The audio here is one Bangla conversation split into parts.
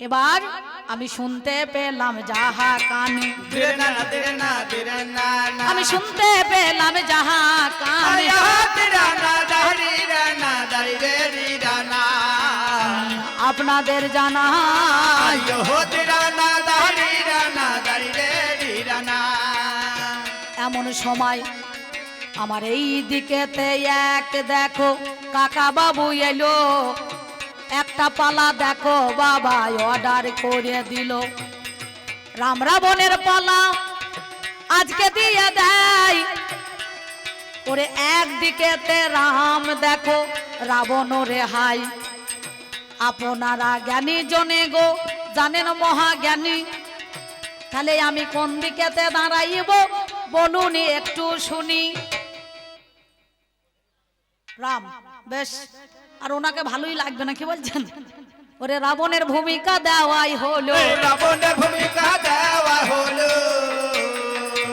এবার আমি শুনতে পেলাম যাহা কানে। আমি শুনতে পেলাম যাহা কানে। আপনাদের জানা। এমন সময় আমার এই দিকেতে এক দেখো কাকা বাবু এলো। একটা পালা দেখো বাবা অর্ডার করে দিল। রাম রাবণের পালা আজকে দিয়ে দেয়। ওরে একদিকেতে রাম দেখো, রাবণ রেহাই। আপনারা জ্ঞানী জনে গো, জানেন মহাজ্ঞানী। তাহলে আমি কোন দিকেতে দাঁড়াইব, বলুন একটু শুনি। রাম, বেশ। আর ওনাকে ভালোই লাগবে না কি বলছেন? ওরে রাবণের ভূমিকা দেওয়াই হলো। রাবণের ভূমিকা দেওয়া হলো।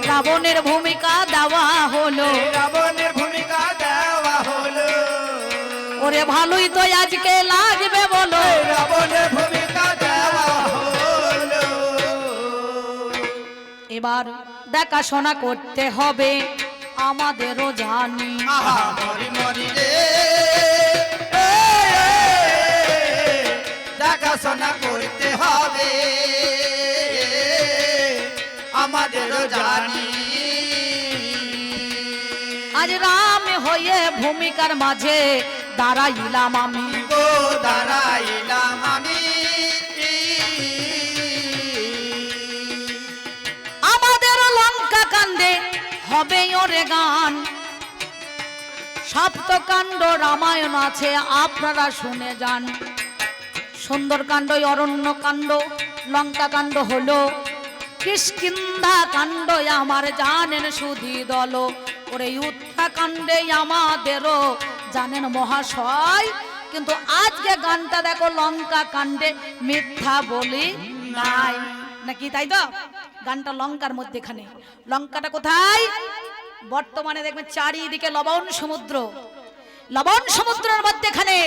রাবণের ভূমিকা দেওয়া হলো। রাবণের ভূমিকা দেওয়া হলো। ওরে ভালোই তো আজকে লাগবে বলো। রাবণের ভূমিকা দেওয়া হলো। এবার দেখাশোনা করতে হবে। আমাদেরও জানি। মরি মরি রে। দেখাশোনা করতে হবে। আমাদেরও জানি আজ রাম হয়ে ভূমিকার মাঝে দাঁড়াইলাম আমি। গো দাঁড়াইলাম আমি। আমাদের লঙ্কা কাণ্ডে হবে ওরে গান। সপ্তকাণ্ড রামায়ণ আছে আপনারা শুনে যান। সুন্দরকাণ্ড অরণ্য কাণ্ড লঙ্কা কাণ্ড হলো। কিষ্কিন্ধা কাণ্ড আমার জানেন সুধি দল। ওরে উত্থাকাণ্ডে আমাদেরও জানেন মহাশয়। কিন্তু আজকে গানটা দেখো লঙ্কা কাণ্ডে মিথ্যা বলি নাই। নাকি তাই তো? গানটা লঙ্কার মধ্যেখানে। লঙ্কাটা কোথায়? বর্তমানে দেখবেন চারিদিকে লবণ সমুদ্র। লবণ সমুদ্রের মধ্যেখানে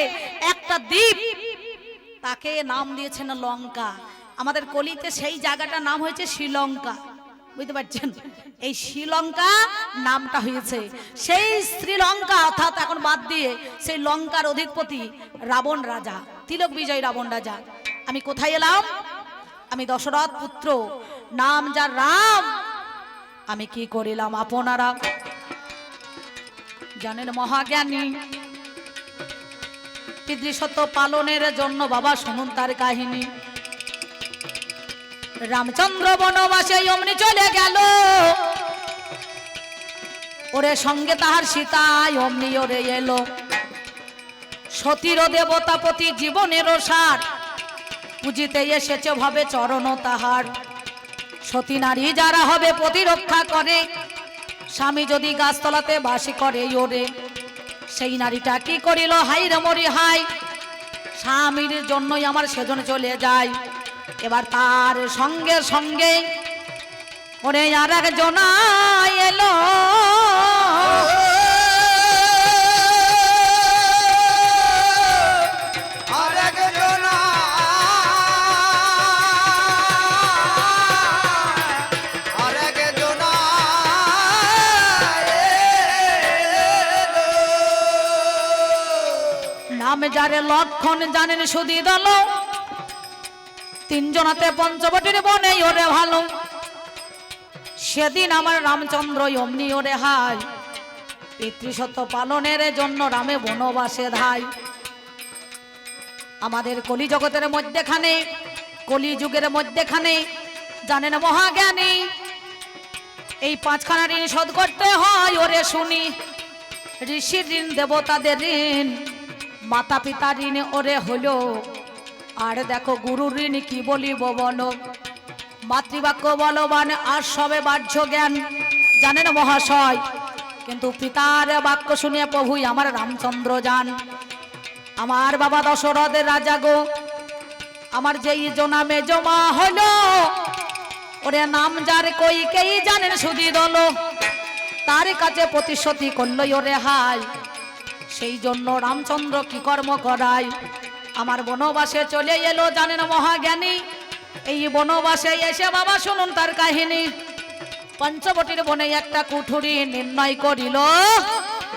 একটা দ্বীপ। তাকে নাম দিয়েছেন লঙ্কা। আমাদের কলিতে সেই জায়গাটার নাম হয়েছে শ্রীলঙ্কা। বুঝতে পারছেন? এই শ্রীলঙ্কা নামটা হয়েছে। সেই শ্রীলঙ্কা অর্থাৎ এখন বাদ দিয়ে সেই লঙ্কার অধিপতি রাবণ রাজা, তিলক বিজয় রাবণ রাজা। আমি কোথায় এলাম? আমি দশরথ পুত্র, নাম যার রাম। আমি কি করিলাম আপনারা? জানেন মহাজ্ঞানী পিতৃসত্য পালনের জন্য বাবা শুনুন তার কাহিনী। রামচন্দ্র বনবাসে অমনি চলে গেল। ওরে সঙ্গে তাহার সীতা অমনি ওরে এলো। সতীর দেবতাপতি জীবনের সার, পুজিতে এসেছে ভাবে চরণ তাহার। সতী নারী যারা হবে প্রতিরক্ষা করে, স্বামী যদি গাছতলাতে বাসি করে ওরে। সেই নারীটা কি করিল? হাই রে মরি হাই। স্বামীর জন্যই আমার সেজন চলে যায়। এবার তার সঙ্গে সঙ্গে ওরে আর একজন এলো। নাম যারে লক্ষণ জানেন সুদি দল। তিনজনাতে পঞ্চবটির বনে ওরে ভালো। সেদিন আমার রামচন্দ্র অমনি ওরে হাই পিতৃসত্য পালনের জন্য রামে বনবাসে ধাই আমাদের কলি জগতের মধ্যেখানে কলি যুগের মধ্যেখানে জানেন মহাজ্ঞানী, এই পাঁচখানা ঋণ শোধ করতে হয় ওরে শুনি। ঋষির ঋণ, দেবতাদের ঋণ। মাতা পিতা ঋণ ওরে হলো। আর দেখো গুরুর ঋণ কি বলিব বলো? মাতৃবাক্য বলবান, আর সবে বাহ্য জ্ঞান। জানেন মহাশয়, কিন্তু পিতার বাক্য শুনিয়ে প্রভুই আমার রামচন্দ্র যান। আমার বাবা দশরথের রাজা গো, আমার যেই জনামে জমা হলো, ওরে নাম যার কই কেই জানেন সুদি দল তার কাছে প্রতিশ্রুতি করলই ওরে হাই সেই জন্য রামচন্দ্র কি কর্ম করায়? আমার বনবাসে চলে এলো, জানেন মহাজ্ঞানী? এই বনবাসে এসে বাবা শুনুন তার কাহিনী। পঞ্চবটির বনে একটা কুঠুরি নির্ণয় করিল,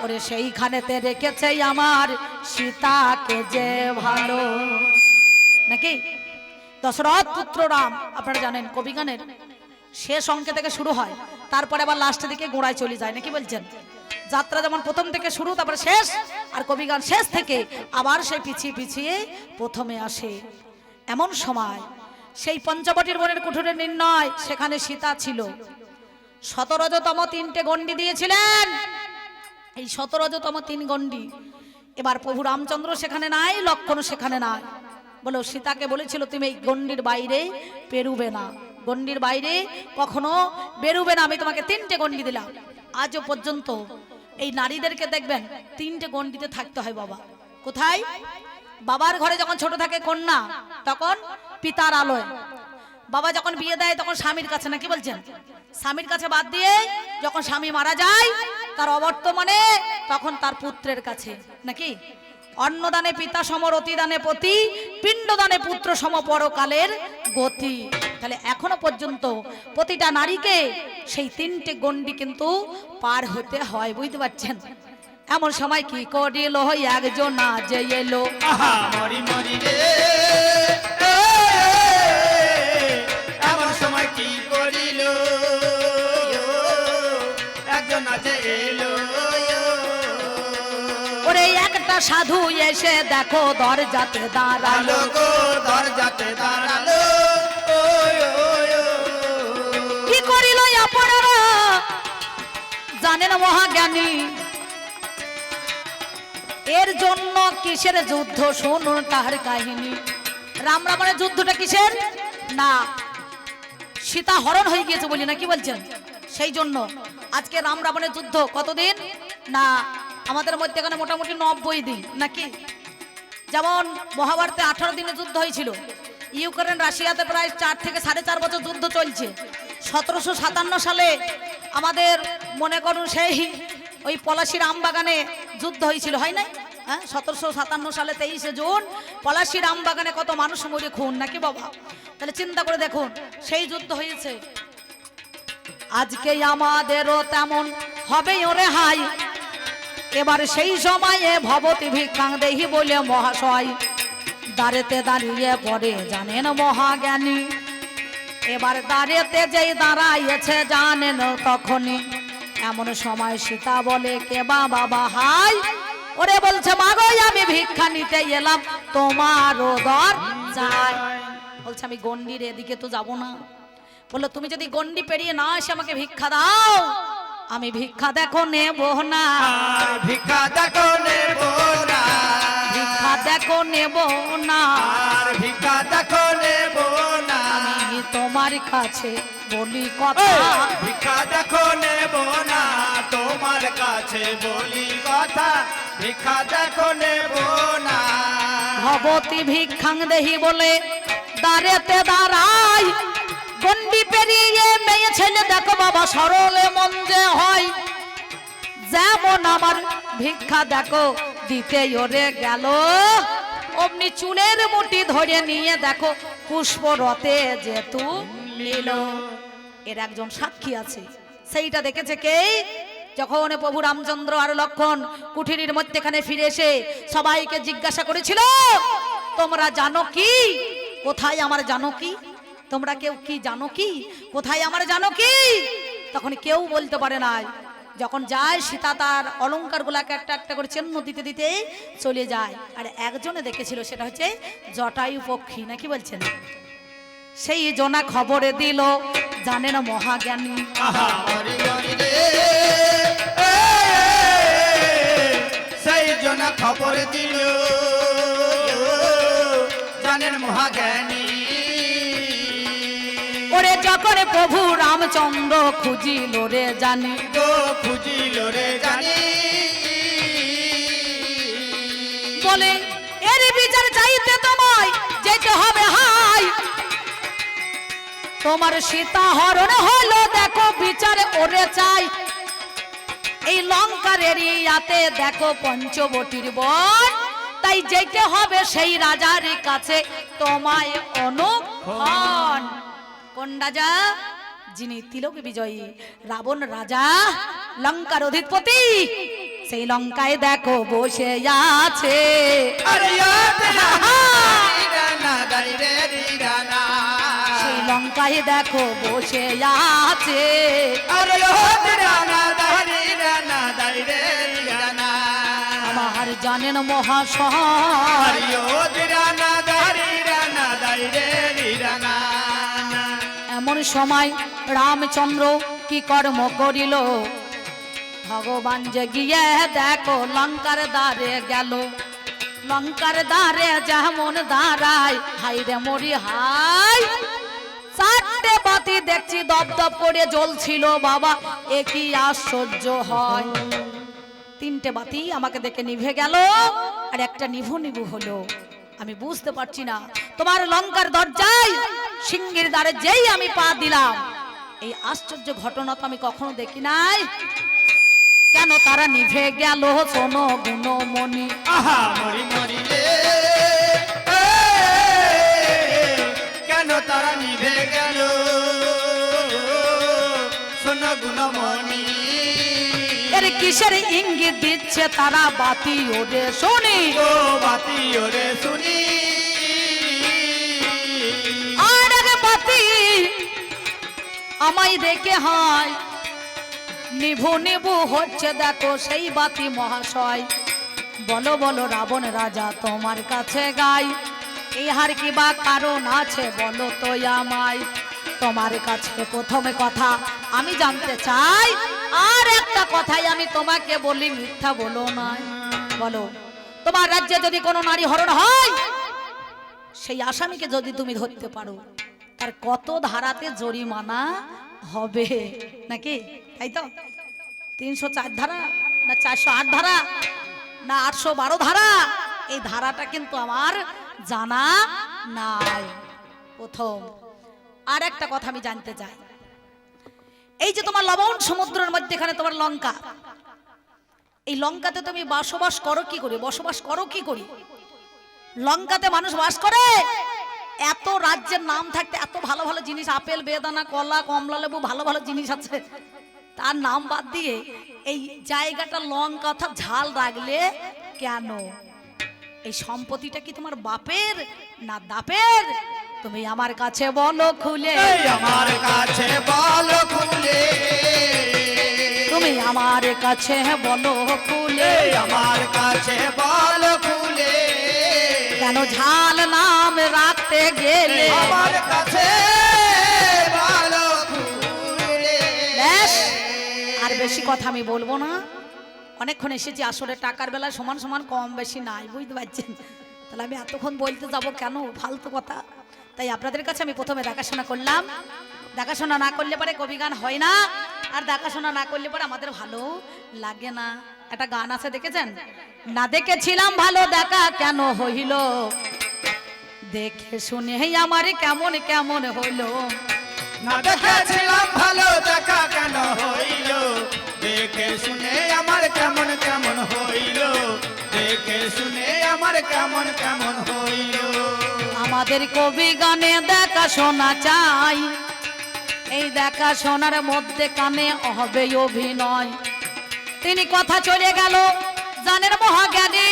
ওরে সেইখানেতে রেখেছে আমার সীতাকে যে ভালো। নাকি? দশরথ পুত্র রাম, আপনারা জানেন কবিগানের শেষ অঙ্কে থেকে শুরু হয়, তারপরে আবার লাস্টের দিকে গোড়ায় চলে যায়, নাকি বলছেন? যাত্রা যেমন প্রথম থেকে শুরু, তারপরে শেষ, আর কবিগান শেষ থেকে আবার সেই পিছিয়ে পিছিয়ে প্রথমে আসে। এমন সময় সেই পঞ্চবটির বনের কুঠুরের নির্ণয়, সেখানে সীতা ছিল। সতেরোতম তিনটে গন্ডি দিয়েছিলেন। এই সতেরোতম তিন গন্ডি এবার প্রভু রামচন্দ্র সেখানে নাই, লক্ষণ সেখানে নাই। বলো, সীতাকে বলেছিল, তুমি এই গন্ডির বাইরে পেরুবে না। গন্ডির বাইরে কখনো বেরুবে না। আমি তোমাকে তিনটে গন্ডি দিলাম। আজও পর্যন্ত এই নারীদেরকে দেখবেন তিনটে গন্ডিতে থাকতে হয় বাবা। কোথায়? বাবার ঘরে যখন ছোট থাকে কন্যা, তখন পিতার আলোয়। বাবা যখন বিয়ে দেয়, তখন স্বামীর কাছে নাকি বলছেন? স্বামীর কাছে বাদ দিয়ে যখন স্বামী মারা যায়, তার অবর্তমানে তখন তার পুত্রের কাছে। নাকি? অন্নদানে পিতা সম রতিদানে পতি, পিণ্ডদানে পুত্র সম পরকালের গতি। তাহলে এখনও পর্যন্ত প্রতিটা নারীকে সেই তিনটে গন্ডি কিন্তু পার হতে হয় বুঝতে পারছেন? এমন সময় কি করিল একজন না যে এলো মরি মরি রে। এমন সময় কি করিল? একজন আছে এলো। ওরে একটা সাধু এসে দেখো দরজাতে দাঁড়াল গো দরজাতে দাঁড়াল। জানেন মহাজ্ঞানী। এর জন্য কিসের যুদ্ধ শুনুন তার কাহিনী। রাম রাবণের যুদ্ধটা কিসের? না, সীতা হরণ হয়ে গিয়েছে বলি না, কি বলছেন? সেই জন্য। আজকে রাম রাবণের যুদ্ধ কতদিন? না, আমাদের মধ্যে এখানে মোটামুটি নব্বই দিন, নাকি? যেমন মহাভারতে আঠারো দিনে যুদ্ধ হয়েছিল। ইউক্রেন রাশিয়াতে প্রায় চার থেকে সাড়ে চার বছর যুদ্ধ চলছে। সতেরোশো সাতান্ন সালে আমাদের মনে করুন সেই ওই পলাশির আমবাগানে যুদ্ধ হয়েছিল, হয় না হ্যাঁ সতেরোশো সাতান্ন সালে তেইশে জুন পলাশির আমবাগানে কত মানুষ মরে খুন, নাকি বাবা? তাহলে চিন্তা করে দেখুন, সেই যুদ্ধ হয়েছে। আজকে আমাদেরও তেমন হবে ওরে হাই। এবার সেই সময়ে ভবতী ভিক্ষাং দেহি বলে মহাশয়। দাঁড়েতে দাঁড়িয়ে পড়ে জানেন মহাজ্ঞানী। এবার দাঁড়িয়েতে যেই দাঁড়াইয়েছে জানেন তখনই। এমন সময় সীতা বলে কে বা বাবা হাই? ওরে বলছে মাগই আমি ভিক্ষা নিতে এলাম তোমার দর যাই বলছে আমি গন্ডির এদিকে তো যাব না। বলল তুমি যদি গন্ডি পেরিয়ে না এসে আমাকে ভিক্ষা দাও আমি ভিক্ষা দেখো নেব না। ভিক্ষা দেখো নেব না। ভিক্ষা দেখো নেব না। ভিক্ষা দেখো নেব তোমার কাছে বলি কথা। ভিক্ষা দেখো নেব না তোমার কাছে বলি কথা। ভিক্ষা দেখো নেব না। ভবতী ভিক্ষাং দেহি বলে দাঁড়েতে দাঁড়াই। গন্ডি পেরিয়ে মেয়ে ছেলে দেখো বাবা সরলে মন যে হয়। যেমন আমার ভিক্ষা দেখো দিতে ওরে গেল। অমনি চুলের মুঠি ধরে নিয়ে দেখো, পুষ্প রতে যেতু নিল এর একজন সাক্ষী আছে। সেইটা দেখেছে কে? যখন প্রভু রামচন্দ্র আর লক্ষণ কুঠিরির মধ্যেখানে ফিরে এসে সবাইকে জিজ্ঞাসা করেছিল, তোমরা জানো কি? কোথায় আমার জানো কি? তোমরা কেউ কি জানো কি? কোথায় আমার জানো কি? তখন কেউ বলতে পারে নাই। যখন যায় সীতা তার অলঙ্কার গুলাকে একটা একটা করে চিহ্ন দিতে দিতে চলে যায়। আর একজনে দেখেছিল সেটা হচ্ছে জটায়ু পক্ষী নাকি বলছেন? সেই জনা খবরে দিল মহাজ্ঞানী মরি রে এ, সেই জন্য খবর দিল জানেন মহাজ্ঞানী। রামচন্দ্র খুঁজিল রে জানি। গো খুঁজিল রে জানি। বলে এর বিচার চাইতে তোমায় যেতে হবে হাই। তোমার সীতা হরণ হলো দেখো বিচারে ওরে চাই। এই লঙ্কার এরিয়াতে দেখো পঞ্চবটির বন। তাই যেতে হবে সেই রাজার কাছে তোমায় অনুক্ষণ। কোন রাজা? যিনি তিলক বিজয়ী রাবণ রাজা লঙ্কার অধিপতি সেই লঙ্কায় দেখো বসে আছে। সেই লঙ্কায় দেখো বসে আছে। আমার জানেন মহাশয়। রানা দারি রানা দারি রে রানা এমন সময় রামচন্দ্র কি কর্ম করিল? ভগবান যে গিয়ে দেখো, লঙ্কার দ্বারে গেল। লঙ্কার দ্বারে যেমন দাঁড়ায় হাই রে মরি হাই চারটে বাতি দেখছি, দপ দপ করে জ্বলছিল, বাবা, এ কি আশ্চর্য হয়। তিনটে বাতি আমাকে দেখে নিভে গেল, আর একটা নিভু নিভু হলো। আমি বুঝতে পারছি না, তোমার লঙ্কার দরজায় সিংহের দ্বারে যেই আমি পা দিলাম এই আশ্চর্য ঘটনা তো আমি কখনো দেখি নাই। কেন তারা নিভে গেল শোনো গুণমণি আহা মরি মরি কেন তারা নিভে গেল শোনো গুণমণি এর কিসের ইঙ্গিত দিচ্ছে তারা বাতি ওরে শুনি? ও বাতি ওরে শুনি। আমায় দেখে হয়। নিভু নিভু হচ্ছে দেখো সেই বাতি মহাশয়। বলো বলো, রাবণ রাজা তোমার কাছে গাই। ইহার কি বা কারণ আছে বলো তো আমায়। তোমার কাছে প্রথমে কথা আমি জানতে চাই, আর একটা কথাই আমি তোমাকে বলি, মিথ্যা বলো না বলো, তোমার রাজ্যে যদি কোনো নারী হরণ হয়, সেই আসামিকে যদি তুমি ধরতে পারো। তার কত ধারাতে জরিমানা হবে? নাকি? তাই তো? তিনশো চার ধারা না চারশো আট ধারা না আটশো বারো ধারা? এই ধারাটা কিন্তু আমার জানা নাই। প্রথম। আর একটা কথা আমি জানতে চাই। এই যে তোমার লবণ সমুদ্রের মধ্যেখানে তোমার লঙ্কা, এই লঙ্কাতে তুমি বসবাস করো কি করে? বসবাস করো কি করি? লঙ্কাতে মানুষ বাস করে? এত রাজ্যের নাম থাকতে এত ভালো ভালো জিনিস আপেল বেদানা কলা কমলা লেবু ভালো ভালো জিনিস আছে। তার নাম বাদ দিয়ে এই জায়গাটা লঙ্কা অর্থাৎ ঝাল রাখলে কেন? এই সম্পত্তিটা কি তোমার বাপের না দাপের? তুমি আমার কাছে বলো খুলে। আমার কাছে বলো খুলে। তুমি আমার কাছে বলো খুলে। আমার কাছে বলো খুলে। কেন ঝাল নাম রাখতে গেলে আমার কাছে বলো খুলে ব্যাস আর বেশি কথা আমি বলব না। অনেকক্ষণ এসেছি আসলে টাকার বেলায় সমান সমান কম বেশি নাই বুঝতে পারছেন? তাহলে আমি এতক্ষণ বলতে যাব কেন? ফালতু কথা। তাই আপনাদের কাছে আমি প্রথমে দেখাশোনা করলাম। দেখাশোনা না করলে পরে কবি গান হয় না। আর দেখাশোনা না করলে পরে আমাদের ভালো লাগে না। একটা গান আছে দেখেছেন? না দেখেছিলাম ভালো দেখা কেন হইল? দেখে শুনে আমার কেমন কেমন হইল না দেখেছিলাম ভালো দেখা কেন হইল? দেখে শুনে আমার কেমন কেমন হইল? দেখে শুনে আমার কেমন কেমন হইল? আমাদের কবি গানে দেখা শোনা চাই। এই দেখা শোনার মধ্যে কানে হবে অভিনয়। তিনি কথা চলে গেল জানের মহাজ্ঞানী।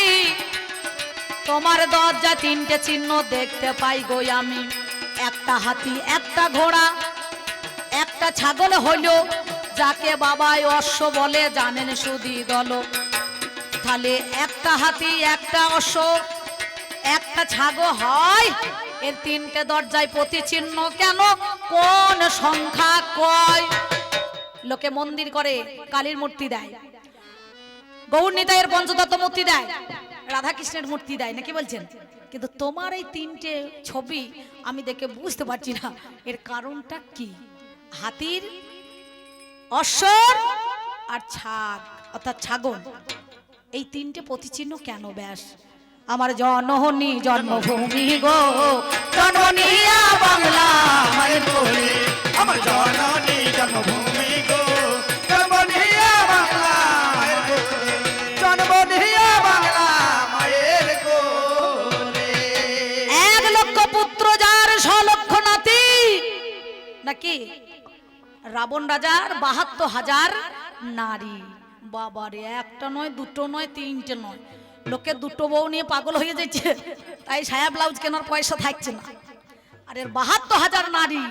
তোমার দরজা তিনটে চিহ্ন দেখতে পাই গো আমি। একটা হাতি, একটা ঘোড়া, একটা ছাগল হইল, যাকে বাবাই অশ্ব বলে জানেন সুদি দল। তাহলে একটা হাতি, একটা অশ্ব, একটা ছাগল হয়! এর তিনটে দরজায় প্রতি চিহ্ন কেন? কোন সংখ্যা কয়? লোকে মন্দির করে, কালীর মূর্তি দেয়। গৌর নিতাইয়ের পঞ্চতত্ত্ব মূর্তি দেয়। রাধা কৃষ্ণের মূর্তি দেয়, নাকি বলছেন? কিন্তু তোমার এই তিনটে ছবি আমি দেখে বুঝতে পারছি না। এর কারণটা কি? হাতির অশ্বর আর ছাগ, অর্থাৎ ছাগল। এই তিনটে প্রতিচিহ্ন কেন ব্যাস? আমার জনহনি জন্মভূমি গো জননিয়া বাংলা। আমার জননী রাবণ রাজার বাহাত্তর হাজার নারী। বাবারে, একটা নয়, দুটো নয়, তিনটে নয়। লোকে দুটো বউ নিয়ে পাগল হয়ে যাচ্ছে। তাই সায়া ব্লাউজ কেনার পয়সা থাকছে না। আর এর বাহাত্তর হাজার নারী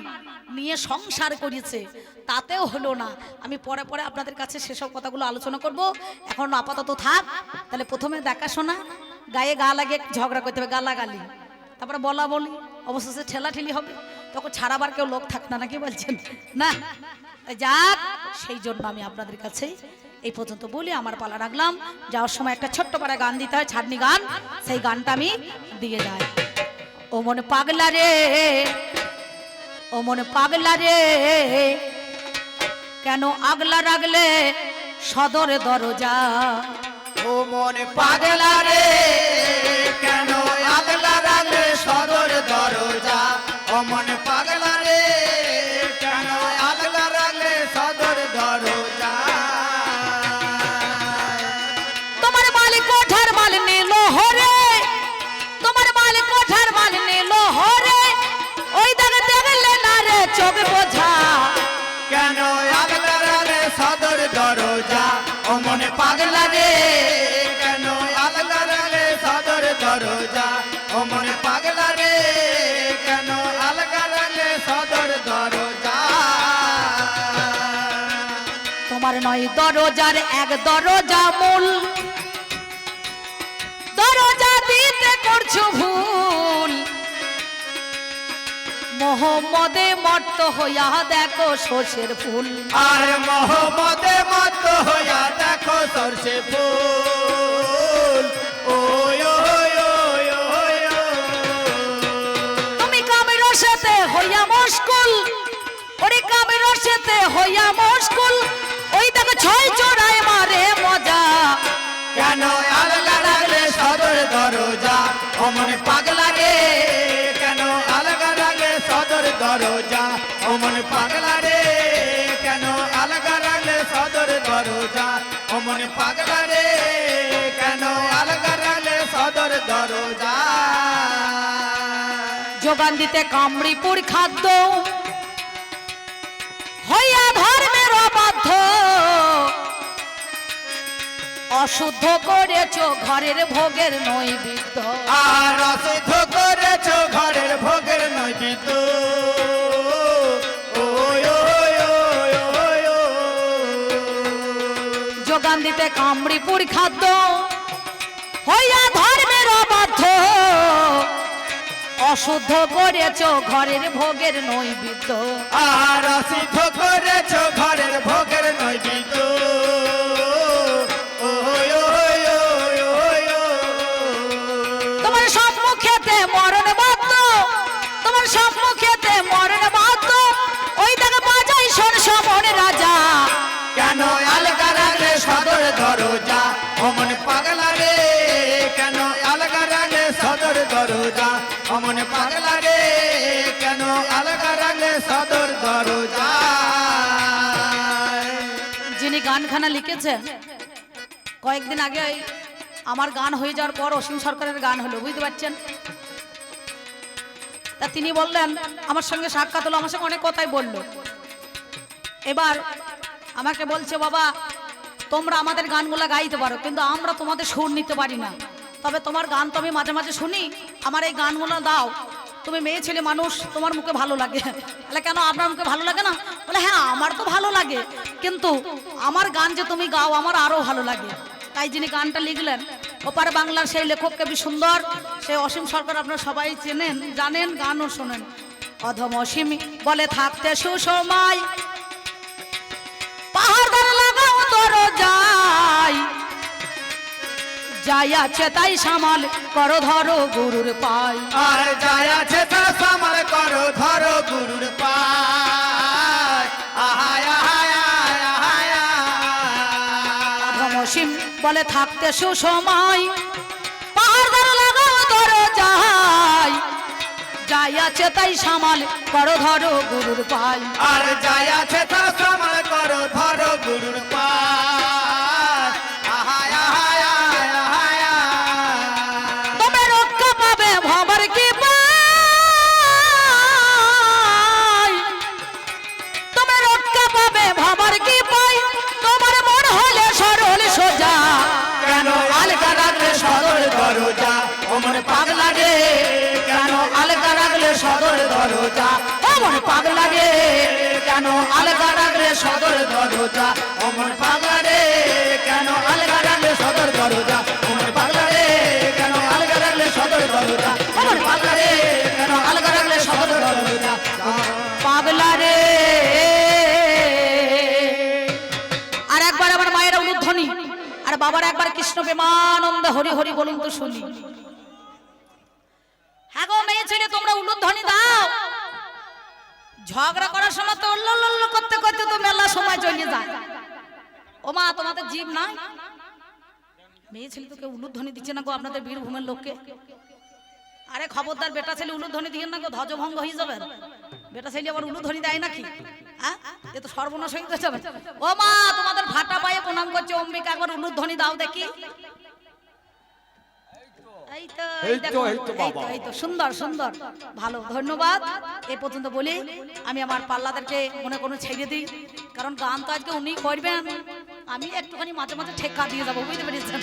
নিয়ে সংসার করেছে। তাতেও হলো না। আমি পরে পরে আপনাদের কাছে সেসব কথাগুলো আলোচনা করব। এখন আপাতত থাক। তাহলে প্রথমে দেখাশোনা। গায়ে গা লাগে ঝগড়া করতে হবে, গালাগালি। তারপরে বলা বলি। অবশেষে ঠেলা ঠেলি হবে। তখন ছাড়াবার কেউ লোক থাক না নাকি বলছেন? না? যাক, সেই জন্য আমি আপনাদের কাছে এই পর্যন্ত বলি, আমার পালা রাখলাম। যাওয়ার সময় একটা ছোট্ট পাড়া গান দিতে হয়, ছাড়নি গান, সেই গানটা আমি দিয়ে যাই। ও মনে পাগলা রে, ও মনে পাগলা রে, কেন আগলা রাগলে সদরে দরজা? ও মনে পাগলা রে চোখ বোঝা। কেন আগলা রাগলে সদর দরজা? ও মনে পাগলা রে। কেন সদর দরজা? ও মনে পাগলা রে। কেন সদর দরজা? তোমার নয় দরজার এক দরজা মূল। দরজা দিতে করছ ভুল। মোহাম্মদে মর্ত হইয়া দেখো সর্ষের ফুল। আর মোহাম্মদে মত হইয়া দেখো সরষে ফুল। তুমি কামের সাথে হইয়া মুশকুল ওরে কামের সাথে হইয়া মুশকুল ওই দেখো ছয় চড়াই মারে মজা। কেন আলগা রাগলে সদর দরজা অমন পাগলা রে সদর দরজা। অমন পাগলা রে কেন আলগা রাগলে সদর দরজা? অমন পাগলা রে কেন আলগা রাগলে সদর দরজা? যোগান দিতে কামড়িপুর খাদ্য। হইয়া ধর্মের অবাধ্য। অশুদ্ধ করেছ ঘরের ভোগের নৈবিদ্য। আর অশুদ্ধ করেছ ঘরের ভোগের ওই ওই। যোগান দিতে কামড়িপুর খাদ্য হইয়া ধর্মের অবাধ্য। অশুদ্ধ করেছ ঘরের ভোগের নৈবিদ্য আর অশুদ্ধ করেছ ঘরের অমন পাগলা রে, কেন আলগা রাগলে সদর দরজা? অমন পাগলা রে, কেন আলগা রাগলে সদর দরজা? যিনি গানখানা লিখেছেন, কয়েকদিন আগে আমার গান হয়ে যাওয়ার পর অসীম সরকারের গান হলো, বুঝতে পারছেন? তা তিনি বললেন, আমার সঙ্গে সাক্ষাৎ হলো, আমার সঙ্গে অনেক কথাই বলল। এবার আমাকে বলছে, বাবা তোমরা আমাদের গানগুলো গাইতে পারো, কিন্তু আমরা তোমাদের সুর নিতে পারি না। তবে তোমার গান তো আমি মাঝে মাঝে শুনি, আমার এই গানগুলো দাও। তুমি মেয়ে ছেলে মানুষ, তোমার মুখে ভালো লাগে। তাহলে কেন আপনার মুখে ভালো লাগে না? বলে হ্যাঁ আমার তো ভালো লাগে, কিন্তু আমার গান যে তুমি গাও, আমার আরও ভালো লাগে। তাই যিনি গানটা লিখলেন, ওপার বাংলার সেই লেখক কবি সুন্দর, সেই অসীম সরকার আপনারা সবাই চেনেন, জানেন, গানও শোনেন। অধম অসীম বলে থাকতে সুসময়। পাহাড় তোর যাই। যাই আছে তাই সামাল করো ধরো গুরুর পাই। আর যায় আছে তা সামাল করো ধরো গুরুর আহায় আহায় আহায়। ধমসিম বলে থাকতে সুসময়। যাই। যাই আছে তাই সামাল করো ধরো গুরুর পাই। আর যায় আছে তা সামাল করো ধরো গুরুর তোমার কি পাই তোমার মন হলে সরল সোজা। কেন আলগা রাখলে সদর দরজা? ওমর পাগলা রে, কেন আলগা রাখলে সদর দরজা? ওমর পাগলা রে, কেন আলগা রাখলে সদর দরজা? ওমর পাগলা রে, কেন আলগা রাখলে সদর দরজা? ওমর পাগলা রে, কেন আলগা রাখলে সদর দরজা? ওমর পাগলা রে আর বাবার একবার কৃষ্ণ প্রেমানন্দ হরি হরি বলুন তো শুনি। হ্যাঁ গো, মেয়ে ছেলে, তোমরা উলুধ্বনি দাও। ঝগড়া করার সময় তো উল্লো করতে করতে তো মেলা সময় চলে যায়। ও মা, তোমাদের জীব নাই? মেয়ে ছেলে তো কেউ উলুধ্বনি দিচ্ছে না গো আপনাদের বীরভূমের লোককে। আরে খবরদার বেটা ছেলে উলুধ্বনি দিয়ে না গো, ধ্বজভঙ্গ হয়ে যাবে বেটা ছেলে আবার উলুধ্বনি দেয় নাকি? হ্যাঁ এ তো সর্বনাশ হয়ে যাবে ও মা তোমাদের ফাটা পায়ে প্রণাম করছে অম্বিকা একবার উলুধ্বনি দাও দেখি। সুন্দর সুন্দর। ভালো ধন্যবাদ। এ পর্যন্ত বলি আমি আমার পাল্লাদেরকে মনে কোনো ছেড়ে দিই কারণ গান তো আজকে উনি করবেন। আমি একটুখানি মাঝে মাঝে ঠেকা দিয়ে যাব বুঝতে পেরেছেন?